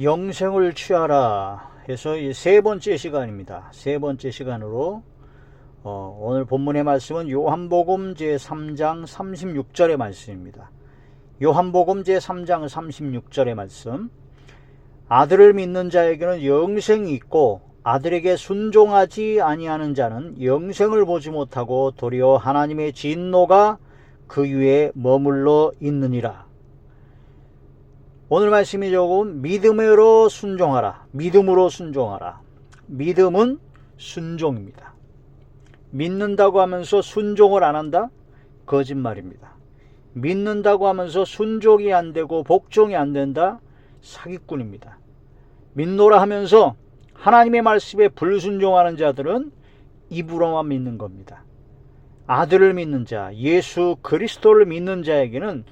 영생을 취하라 해서 이 세 번째 시간입니다. 세 번째 시간으로 어, 오늘 본문의 말씀은 요한복음 제3장 36절의 말씀입니다. 요한복음 제3장 36절의 말씀 아들을 믿는 자에게는 영생이 있고 아들에게 순종하지 아니하는 자는 영생을 보지 못하고 도리어 하나님의 진노가 그 위에 머물러 있느니라. 오늘 말씀이 조금 믿음으로 순종하라. 믿음으로 순종하라. 믿음은 순종입니다. 믿는다고 하면서 순종을 안 한다? 거짓말입니다. 믿는다고 하면서 순종이 안 되고 복종이 안 된다? 사기꾼입니다. 믿노라 하면서 하나님의 말씀에 불순종하는 자들은 입으로만 믿는 겁니다. 아들을 믿는 자, 예수 그리스도를 믿는 자에게는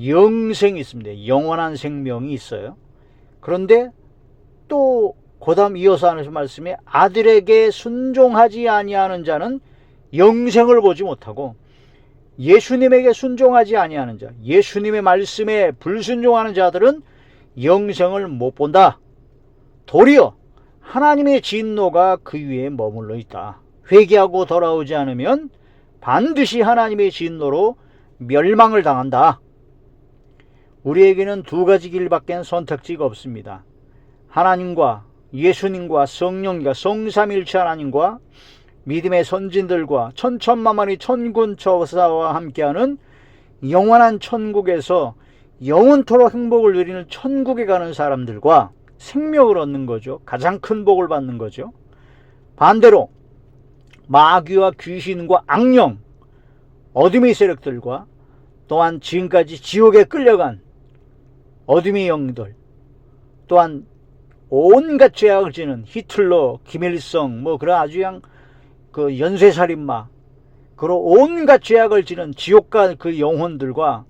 영생이 있습니다. 영원한 생명이 있어요. 그런데 또 고담 이어서 하는 말씀에 아들에게 순종하지 아니하는 자는 영생을 보지 못하고 예수님에게 순종하지 아니하는 자, 예수님의 말씀에 불순종하는 자들은 영생을 못 본다. 도리어 하나님의 진노가 그 위에 머물러 있다. 회개하고 돌아오지 않으면 반드시 하나님의 진노로 멸망을 당한다. 우리에게는 두 가지 길밖에 선택지가 없습니다. 하나님과 예수님과 성령과 성삼일체 하나님과 믿음의 선진들과 천천만만의 천군 처사와 함께하는 영원한 천국에서 영원토록 행복을 누리는 천국에 가는 사람들과 생명을 얻는 거죠. 가장 큰 복을 받는 거죠. 반대로 마귀와 귀신과 악령, 어둠의 세력들과 또한 지금까지 지옥에 끌려간 어둠의 영들, 또한 온갖 죄악을 지는 히틀러, 김일성, 뭐 그런 아주 그냥 그 연쇄살인마, 그런 온갖 죄악을 지는 지옥가 그 영혼들과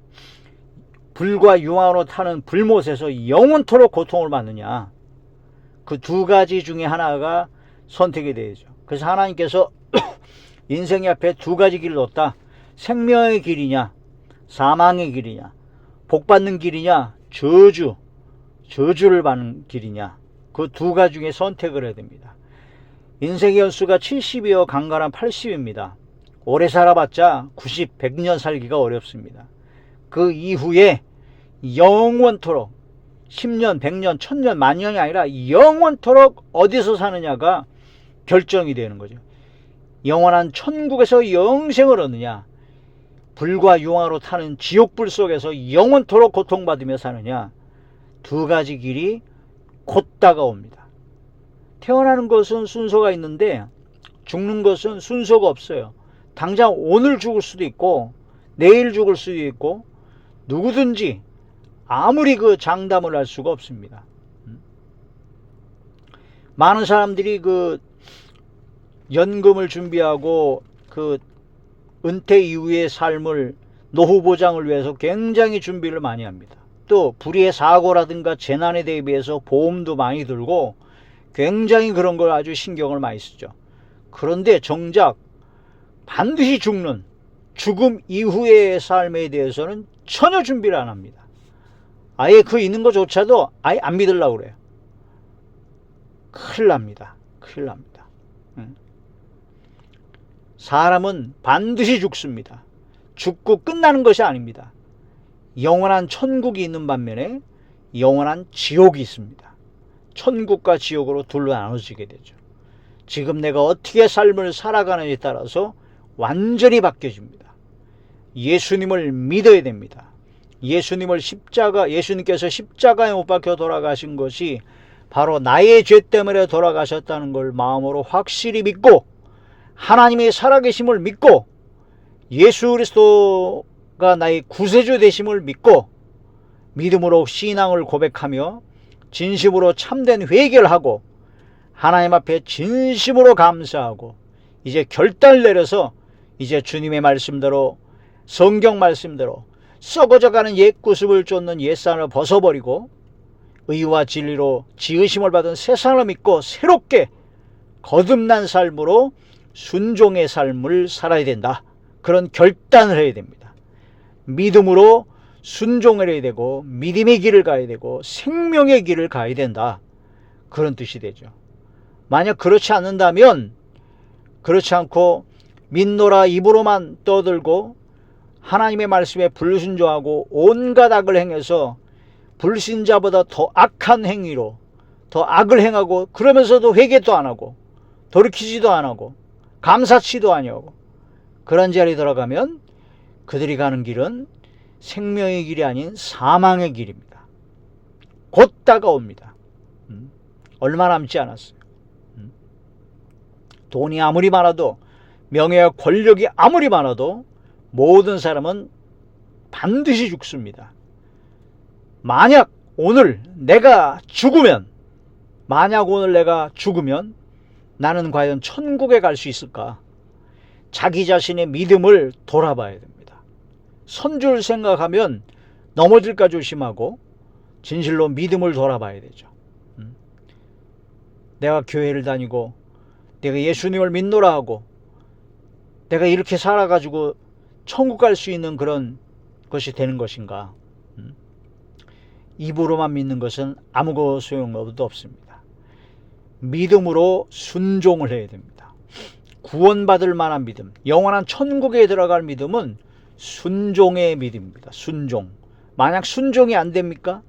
불과 유황으로 타는 불못에서 영원토록 고통을 받느냐. 그 두 가지 중에 하나가 선택이 되죠. 그래서 하나님께서 인생의 앞에 두 가지 길을 뒀다. 생명의 길이냐, 사망의 길이냐, 복 받는 길이냐, 저주, 저주를 받는 길이냐. 그 두 가지 중에 선택을 해야 됩니다. 인생의 연수가 70이어 강간한 80입니다. 오래 살아봤자 90, 100년 살기가 어렵습니다. 그 이후에 영원토록 10년, 100년, 1000년, 만년이 아니라 영원토록 어디서 사느냐가 결정이 되는 거죠. 영원한 천국에서 영생을 얻느냐, 불과 유황으로 타는 지옥불 속에서 영원토록 고통받으며 사느냐, 두 가지 길이 곧 다가옵니다. 태어나는 것은 순서가 있는데 죽는 것은 순서가 없어요. 당장 오늘 죽을 수도 있고 내일 죽을 수도 있고 누구든지 아무리 그 장담을 할 수가 없습니다. 많은 사람들이 그 연금을 준비하고 그 은퇴 이후의 삶을 노후 보장을 위해서 굉장히 준비를 많이 합니다. 또 불의의 사고라든가 재난에 대비해서 보험도 많이 들고 굉장히 그런 걸 아주 신경을 많이 쓰죠. 그런데 정작 반드시 죽는 죽음 이후의 삶에 대해서는 전혀 준비를 안 합니다. 아예 그 있는 것조차도 아예 안 믿으려고 그래요. 큰일 납니다. 큰일 납니다. 사람은 반드시 죽습니다. 죽고 끝나는 것이 아닙니다. 영원한 천국이 있는 반면에 영원한 지옥이 있습니다. 천국과 지옥으로 둘로 나눠지게 되죠. 지금 내가 어떻게 삶을 살아가느냐에 따라서 완전히 바뀌어집니다. 예수님을 믿어야 됩니다. 예수님을 십자가, 예수님께서 십자가에 못 박혀 돌아가신 것이 바로 나의 죄 때문에 돌아가셨다는 걸 마음으로 확실히 믿고 하나님의 살아계심을 믿고 예수 그리스도가 나의 구세주 되심을 믿고 믿음으로 신앙을 고백하며 진심으로 참된 회개를 하고 하나님 앞에 진심으로 감사하고 이제 결단을 내려서 이제 주님의 말씀대로 성경 말씀대로 썩어져가는 옛 구습을 쫓는 옛사람을 벗어버리고 의와 진리로 지으심을 받은 세상을 믿고 새롭게 거듭난 삶으로 순종의 삶을 살아야 된다. 그런 결단을 해야 됩니다. 믿음으로 순종을 해야 되고 믿음의 길을 가야 되고 생명의 길을 가야 된다. 그런 뜻이 되죠. 만약 그렇지 않는다면 그렇지 않고 민노라 입으로만 떠들고 하나님의 말씀에 불순종하고 온갖 악을 행해서 불신자보다 더 악한 행위로 더 악을 행하고 그러면서도 회개도 안 하고 돌이키지도 안 하고 감사치도 아니하고 그런 자리에 들어가면 그들이 가는 길은 생명의 길이 아닌 사망의 길입니다. 곧 다가옵니다. 음, 얼마 남지 않았어요. 음. 돈이 아무리 많아도 명예와 권력이 아무리 많아도 모든 사람은 반드시 죽습니다. 만약 오늘 내가 죽으면 만약 오늘 내가 죽으면 나는 과연 천국에 갈 수 있을까? 자기 자신의 믿음을 돌아봐야 됩니다. 선줄 생각하면 넘어질까 조심하고 진실로 믿음을 돌아봐야 되죠. 음. 내가 교회를 다니고 내가 예수님을 믿노라 하고 내가 이렇게 살아가지고 천국 갈 수 있는 그런 것이 되는 것인가? 음. 입으로만 믿는 것은 아무 소용도 없습니다. 믿음으로 순종을 해야 됩니다. 구원받을 만한 믿음, 영원한 천국에 들어갈 믿음은 순종의 믿음입니다. 순종. 만약 순종이 안 됩니까?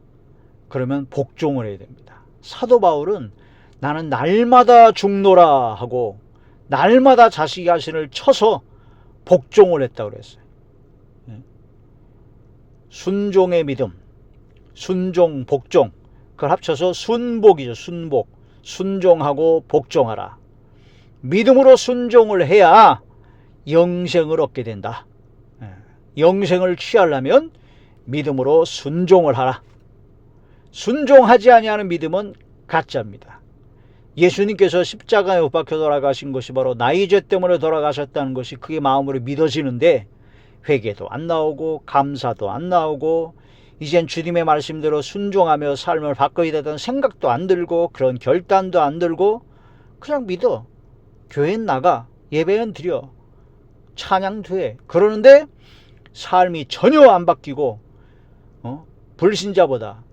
그러면 복종을 해야 됩니다. 사도 바울은 나는 날마다 죽노라 하고 날마다 자식 자신을 쳐서 복종을 했다고 그랬어요. 예. 순종의 믿음, 순종, 복종, 그걸 합쳐서 순복이죠. 순복. 순종하고 복종하라. 믿음으로 순종을 해야 영생을 얻게 된다. 예. 영생을 취하려면 믿음으로 순종을 하라. 순종하지 아니하는 믿음은 가짜입니다. 예수님께서 십자가에 못 박혀 돌아가신 것이 바로 나의 죄 때문에 돌아가셨다는 것이 그게 마음으로 믿어지는데 회개도 안 나오고 감사도 안 나오고 이젠 주님의 말씀대로 순종하며 삶을 바꿔야 되던 생각도 안 들고 그런 결단도 안 들고 그냥 믿어 교회는 나가 예배는 드려 찬양도 해 그러는데 삶이 전혀 안 바뀌고 어? 불신자보다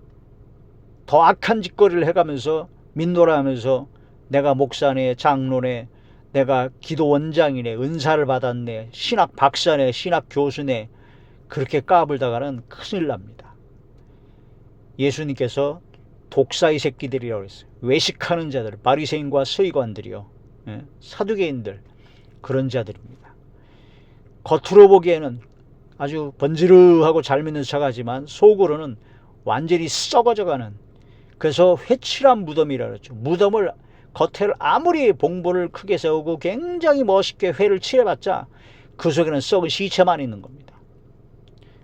더 악한 짓거리를 해가면서 민노라 하면서 내가 목사네 장로네 내가 기도 원장이네 은사를 받았네 신학 박사네 신학 교수네 그렇게 까불다가는 큰일 납니다. 예수님께서 독사의 새끼들이라고 했어요. 외식하는 자들, 바리새인과 서기관들이요. 예, 사두개인들 그런 자들입니다. 겉으로 보기에는 아주 번지르하고 잘 믿는 척하지만 속으로는 완전히 썩어져가는 그래서 회칠한 무덤이라 그랬죠. 무덤을 겉에를 아무리 봉보를 크게 세우고 굉장히 멋있게 회를 칠해봤자 그 속에는 썩은 시체만 있는 겁니다.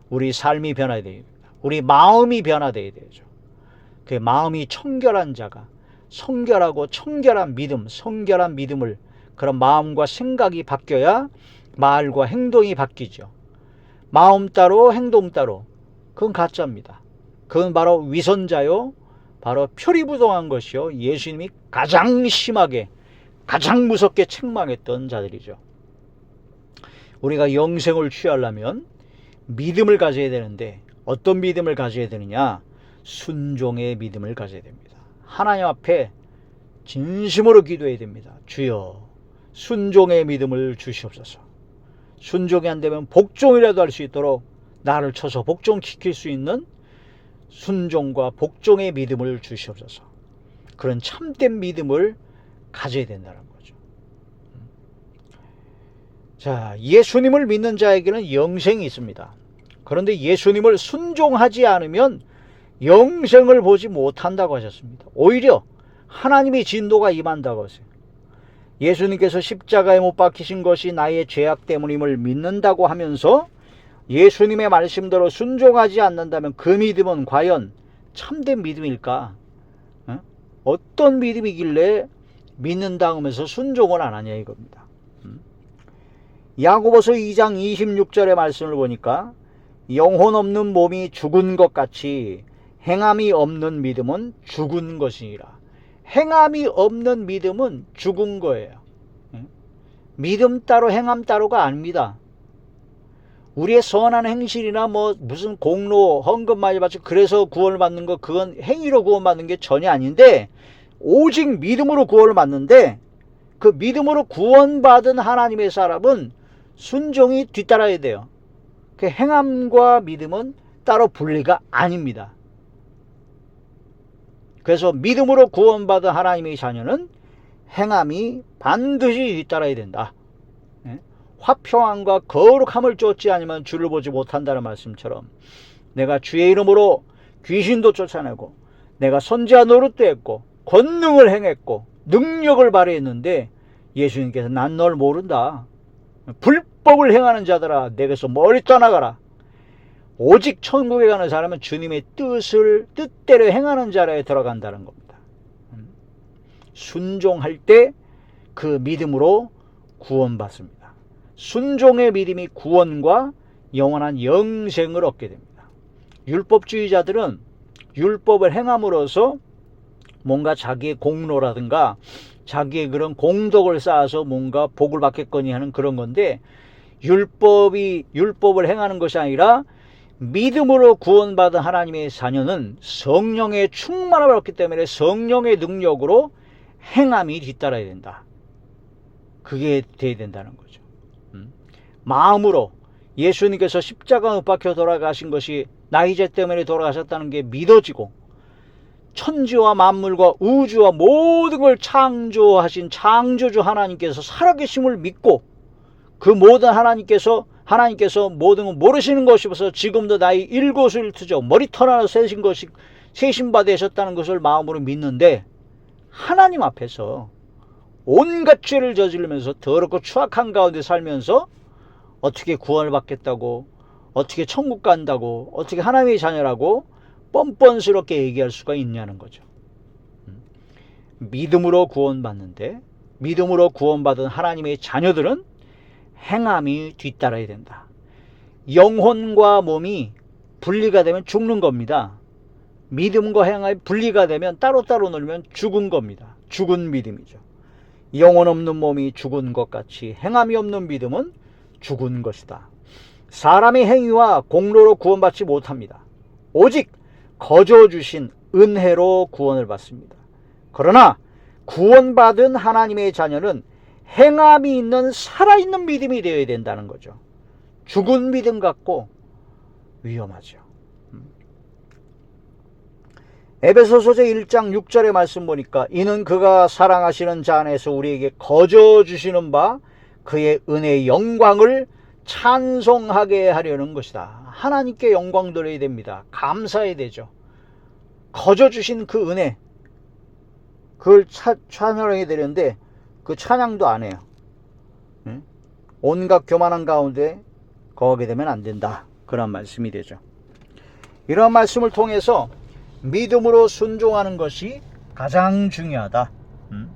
우리 삶이 변화해야 됩니다. 우리 마음이 변화돼야 되죠. 그 마음이 청결한 자가 성결하고 청결한 믿음, 성결한 믿음을 그런 마음과 생각이 바뀌어야 말과 행동이 바뀌죠. 마음 따로 행동 따로 그건 가짜입니다. 그건 바로 위선자요. 바로 표리부동한 것이요. 예수님이 가장 심하게 가장 무섭게 책망했던 자들이죠. 우리가 영생을 취하려면 믿음을 가져야 되는데 어떤 믿음을 가져야 되느냐? 순종의 믿음을 가져야 됩니다. 하나님 앞에 진심으로 기도해야 됩니다. 주여, 순종의 믿음을 주시옵소서. 순종이 안 되면 복종이라도 할 수 있도록 나를 쳐서 복종시킬 수 있는 순종과 복종의 믿음을 주시옵소서. 그런 참된 믿음을 가져야 된다는 거죠. 자, 예수님을 믿는 자에게는 영생이 있습니다. 그런데 예수님을 순종하지 않으면 영생을 보지 못한다고 하셨습니다. 오히려 하나님의 진도가 임한다고 하세요. 예수님께서 십자가에 못 박히신 것이 나의 죄악 때문임을 믿는다고 하면서 예수님의 말씀대로 순종하지 않는다면 그 믿음은 과연 참된 믿음일까? 어? 어떤 믿음이길래 믿는다 하면서 순종을 안 하냐 이겁니다. 음? 야고보서 2장 26절의 말씀을 보니까 영혼 없는 몸이 죽은 것 같이 행함이 없는 믿음은 죽은 것이니라. 행함이 없는 믿음은 죽은 거예요. 믿음 따로 행함 따로가 아닙니다. 우리의 선한 행실이나 뭐 무슨 공로 헌금 많이 받고 그래서 구원을 받는 거 그건 행위로 구원받는 게 전혀 아닌데 오직 믿음으로 구원을 받는데 그 믿음으로 구원받은 하나님의 사람은 순종이 뒤따라야 돼요. 그 행함과 믿음은 따로 분리가 아닙니다. 그래서 믿음으로 구원받은 하나님의 자녀는 행함이 반드시 뒤따라야 된다. 예? 화평함과 거룩함을 쫓지 않으면 주를 보지 못한다는 말씀처럼 내가 주의 이름으로 귀신도 쫓아내고 내가 선지자 노릇도 했고 권능을 행했고 능력을 발휘했는데 예수님께서 난 널 모른다. 불 법을 행하는 자들아 내게서 멀리 떠나가라. 오직 천국에 가는 사람은 주님의 뜻을 뜻대로 행하는 자라에 들어간다는 겁니다. 음. 순종할 때 그 믿음으로 구원받습니다. 순종의 믿음이 구원과 영원한 영생을 얻게 됩니다. 율법주의자들은 율법을 행함으로써 뭔가 자기의 공로라든가 자기의 그런 공덕을 쌓아서 뭔가 복을 받겠거니 하는 그런 건데 율법이 율법을 행하는 것이 아니라 믿음으로 구원받은 하나님의 자녀는 성령의 충만함을 얻기 때문에 성령의 능력으로 행함이 뒤따라야 된다. 그게 돼야 된다는 거죠. 음. 마음으로 예수님께서 십자가 못 박혀 돌아가신 것이 나이제 때문에 돌아가셨다는 게 믿어지고 천지와 만물과 우주와 모든 걸 창조하신 창조주 하나님께서 살아계심을 믿고 그 모든 하나님께서 하나님께서 모든 걸 모르시는 것이 없어서 지금도 나의 일거수일투족 머리털 하나 세신 것이 세신 바 되셨다는 것을 마음으로 믿는데 하나님 앞에서 온갖 죄를 저지르면서 더럽고 추악한 가운데 살면서 어떻게 구원을 받겠다고 어떻게 천국 간다고 어떻게 하나님의 자녀라고 뻔뻔스럽게 얘기할 수가 있냐는 거죠. 음. 믿음으로 구원받는데 믿음으로 구원받은 하나님의 자녀들은 행함이 뒤따라야 된다. 영혼과 몸이 분리가 되면 죽는 겁니다. 믿음과 행함이 분리가 되면 따로따로 놀면 죽은 겁니다. 죽은 믿음이죠. 영혼 없는 몸이 죽은 것 같이 행함이 없는 믿음은 죽은 것이다. 사람의 행위와 공로로 구원받지 못합니다. 오직 거저 주신 은혜로 구원을 받습니다. 그러나 구원받은 하나님의 자녀는 행함이 있는 살아있는 믿음이 되어야 된다는 거죠. 죽은 믿음 같고 위험하죠. 에베소서제 1장 6절의 말씀 보니까 이는 그가 사랑하시는 자 안에서 우리에게 거저 주시는 바 그의 은혜의 영광을 찬송하게 하려는 것이다. 하나님께 영광 돌려야 됩니다. 감사해야 되죠. 거저 주신 그 은혜 그걸 차, 찬양해야 되는데 그 찬양도 안 해요. 응? 온갖 교만한 가운데 거하게 되면 안 된다. 그런 말씀이 되죠. 이런 말씀을 통해서 믿음으로 순종하는 것이 가장 중요하다. 음?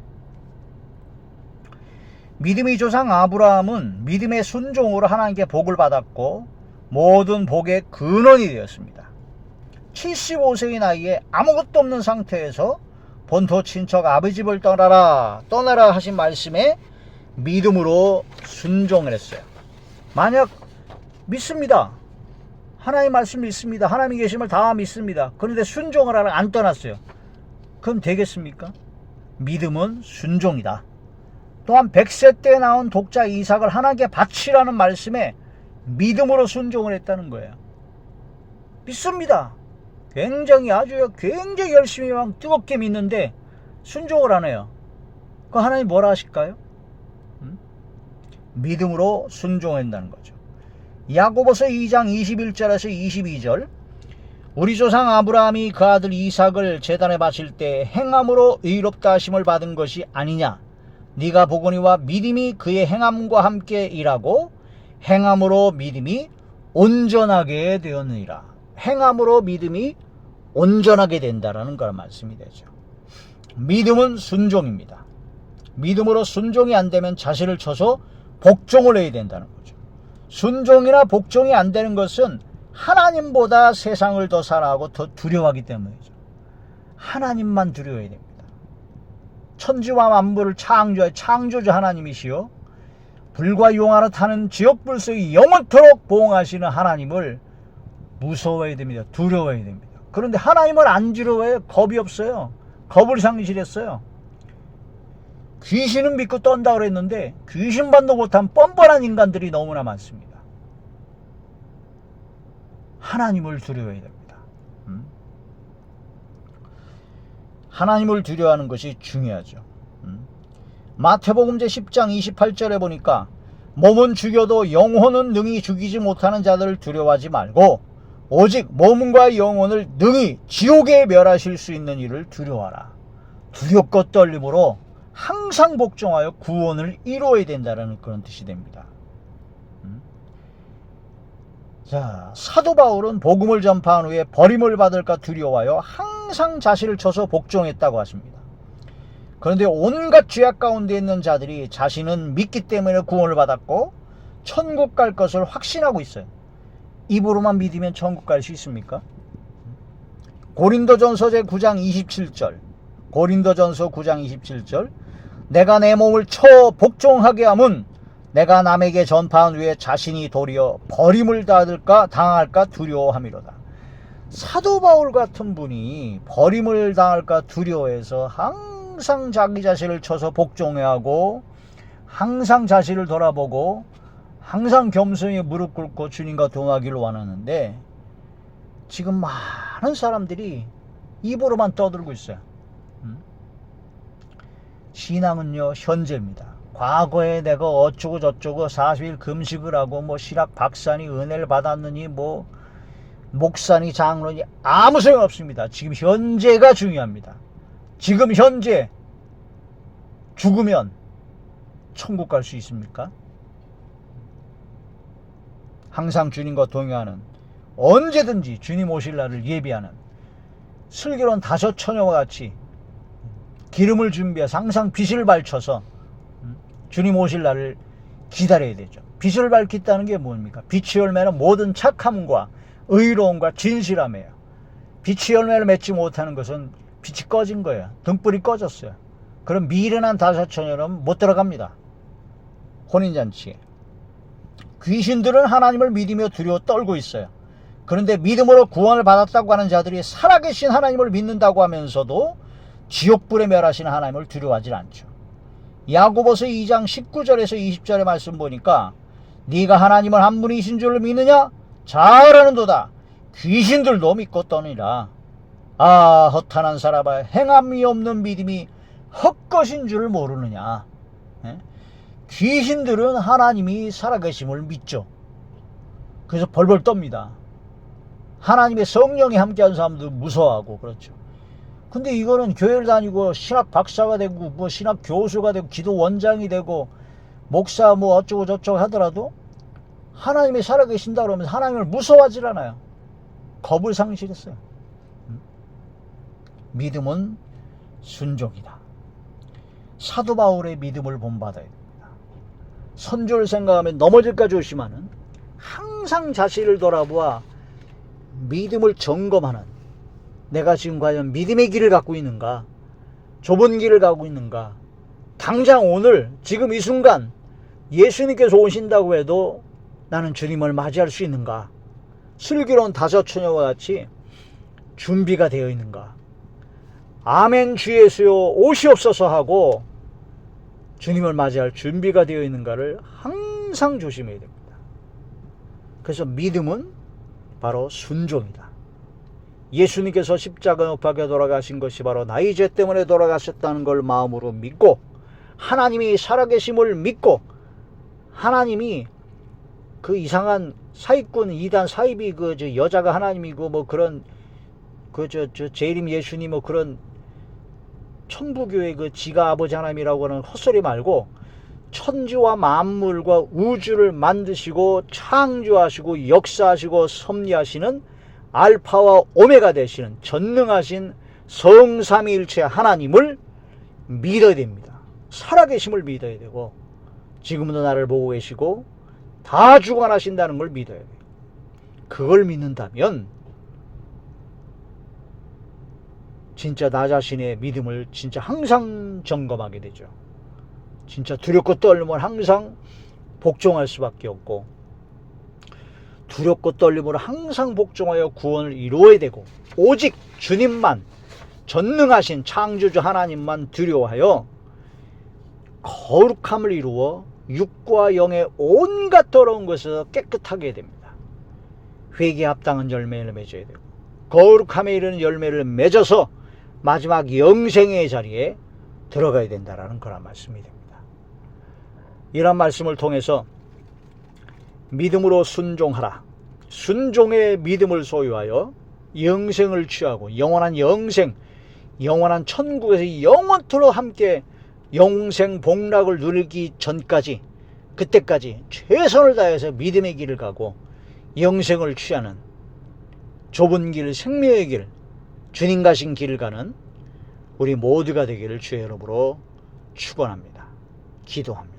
믿음의 조상 아브라함은 믿음의 순종으로 하나님께 복을 받았고 모든 복의 근원이 되었습니다. 75세의 나이에 아무것도 없는 상태에서 본토 친척 아버지 집을 떠나라 떠나라 하신 말씀에 믿음으로 순종을 했어요. 만약 믿습니다. 하나님 말씀 믿습니다. 하나님 계심을 다 믿습니다. 그런데 순종을 하러 안 떠났어요. 그럼 되겠습니까? 믿음은 순종이다. 또한 100세 때 나온 독자 이삭을 하나님께 바치라는 말씀에 믿음으로 순종을 했다는 거예요. 믿습니다. 굉장히 아주 굉장히 열심히 막 뜨겁게 믿는데 순종을 안 해요. 그 하나님 뭐라 하실까요? 음? 믿음으로 순종한다는 거죠. 야고보서 2장 21절에서 22절 우리 조상 아브라함이 그 아들 이삭을 제단에 바칠 때 행함으로 의롭다 하심을 받은 것이 아니냐 네가 보거니와 믿음이 그의 행함과 함께 일하고 행함으로 믿음이 온전하게 되었느니라 행함으로 믿음이 온전하게 된다라는 걸 말씀이 되죠 믿음은 순종입니다 믿음으로 순종이 안 되면 자신을 쳐서 복종을 해야 된다는 거죠 순종이나 복종이 안 되는 것은 하나님보다 세상을 더 사랑하고 더 두려워하기 때문이죠. 하나님만 두려워해야 됩니다. 천지와 만물을 창조해 창조주 하나님이시요. 불과 용화로 타는 지옥불 속에 영원토록 보응하시는 하나님을 무서워해야 됩니다. 두려워해야 됩니다. 그런데 하나님을 안 두려워해 겁이 없어요. 겁을 상실했어요. 귀신은 믿고 떤다 그랬는데 귀신반도 못한 뻔뻔한 인간들이 너무나 많습니다. 하나님을 두려워해야 됩니다. 음? 하나님을 두려워하는 것이 중요하죠. 음? 마태복음 제 10장 28절에 보니까 몸은 죽여도 영혼은 능히 죽이지 못하는 자들을 두려워하지 말고 오직 몸과 영혼을 능히 지옥에 멸하실 수 있는 일을 두려워하라. 두렵고 떨림으로 항상 복종하여 구원을 이루어야 된다는 그런 뜻이 됩니다. 음? 자, 사도 바울은 복음을 전파한 후에 버림을 받을까 두려워하여 항상 자신을 쳐서 복종했다고 하십니다. 그런데 온갖 죄악 가운데 있는 자들이 자신은 믿기 때문에 구원을 받았고 천국 갈 것을 확신하고 있어요. 입으로만 믿으면 천국 갈 수 있습니까? 고린도전서 제 9장 27절. 고린도전서 9장 27절. 내가 내 몸을 쳐 복종하게 함은 내가 남에게 전파한 후에 자신이 도리어 버림을 받을까 당할까 두려워함이로다. 사도 바울 같은 분이 버림을 당할까 두려워해서 항상 자기 자신을 쳐서 복종해야 하고 항상 자신을 돌아보고 항상 겸손히 무릎 꿇고 주님과 동하기를 원하는데 지금 많은 사람들이 입으로만 떠들고 있어요. 음? 신앙은요 현재입니다. 과거에 내가 어쩌고 저쩌고 40일 금식을 하고 뭐 신학 박사니 은혜를 받았느니 뭐 목사니 장로니 아무 소용 없습니다. 지금 현재가 중요합니다. 지금 현재 죽으면 천국 갈 수 있습니까? 항상 주님과 동요하는 언제든지 주님 오실 날을 예비하는 슬기로운 다섯 처녀와 같이 기름을 준비해서 항상 빛을 밝혀서 주님 오실 날을 기다려야 되죠. 빛을 밝힌다는 게 뭡니까? 빛의 열매는 모든 착함과 의로움과 진실함이에요. 빛의 열매를 맺지 못하는 것은 빛이 꺼진 거예요. 등불이 꺼졌어요. 그럼 미련한 다섯 처녀는 못 들어갑니다. 혼인잔치에. 귀신들은 하나님을 믿으며 두려워 떨고 있어요. 그런데 믿음으로 구원을 받았다고 하는 자들이 살아계신 하나님을 믿는다고 하면서도 지옥불에 멸하시는 하나님을 두려워하지 않죠. 야고보서 2장 19절에서 20절의 말씀 보니까 네가 하나님을 한 분이신 줄을 믿느냐? 잘하는도다. 귀신들도 믿고 떠니라. 아 허탄한 사람아 행함이 없는 믿음이 헛것인 줄 모르느냐. 예? 귀신들은 하나님이 살아계심을 믿죠. 그래서 벌벌 떱니다. 하나님의 성령이 함께한 사람도 무서워하고 그렇죠. 근데 이거는 교회를 다니고 신학 박사가 되고 뭐 신학 교수가 되고 기도 원장이 되고 목사 뭐 어쩌고 저쩌고 하더라도 하나님이 살아계신다 그러면 하나님을 무서워하질 않아요. 겁을 상실했어요. 음? 믿음은 순종이다. 사도 바울의 믿음을 됩니다. 선조를 생각하면 넘어질까 조심하는 항상 자신을 돌아보아 믿음을 점검하는 내가 지금 과연 믿음의 길을 갖고 있는가? 좁은 길을 가고 있는가? 당장 오늘 지금 이 순간 예수님께서 오신다고 해도 나는 주님을 맞이할 수 있는가? 슬기로운 다섯 처녀와 같이 준비가 되어 있는가? 아멘 주 예수여 오시옵소서 하고 주님을 맞이할 준비가 되어 있는가를 항상 조심해야 됩니다. 그래서 믿음은 바로 순종이다. 예수님께서 십자가 높하게 돌아가신 것이 바로 나의 죄 때문에 돌아가셨다는 걸 마음으로 믿고 하나님이 살아계심을 믿고 하나님이 그 이상한 사기꾼 이단 사입이 그 저 여자가 하나님이고 뭐 그런 그 저저 재림 예수님 뭐 그런 천부교의 그 지가 아버지 하나님이라고 하는 헛소리 말고 천지와 만물과 우주를 만드시고 창조하시고 역사하시고 섭리하시는 알파와 오메가 되시는 전능하신 성삼위일체 하나님을 믿어야 됩니다. 살아계심을 믿어야 되고 지금도 나를 보고 계시고 다 주관하신다는 걸 믿어야 돼요. 그걸 믿는다면 진짜 나 자신의 믿음을 진짜 항상 점검하게 되죠. 진짜 두렵고 떨면 항상 복종할 수밖에 없고 두렵고 떨림으로 항상 복종하여 구원을 이루어야 되고 오직 주님만 전능하신 창조주 하나님만 두려워하여 거룩함을 이루어 육과 영의 온갖 더러운 것을 깨끗하게 됩니다. 회개에 합당한 열매를 맺어야 되고 거룩함에 이르는 열매를 맺어서 마지막 영생의 자리에 들어가야 된다라는 그런 말씀이 됩니다. 이런 말씀을 통해서 믿음으로 순종하라. 순종의 믿음을 소유하여 영생을 취하고 영원한 영생, 영원한 천국에서 영원토록 함께 영생 복락을 누리기 전까지 그때까지 최선을 다해서 믿음의 길을 가고 영생을 취하는 좁은 길, 생명의 길, 주님 가신 길을 가는 우리 모두가 되기를 주의 이름으로 축원합니다. 기도합니다.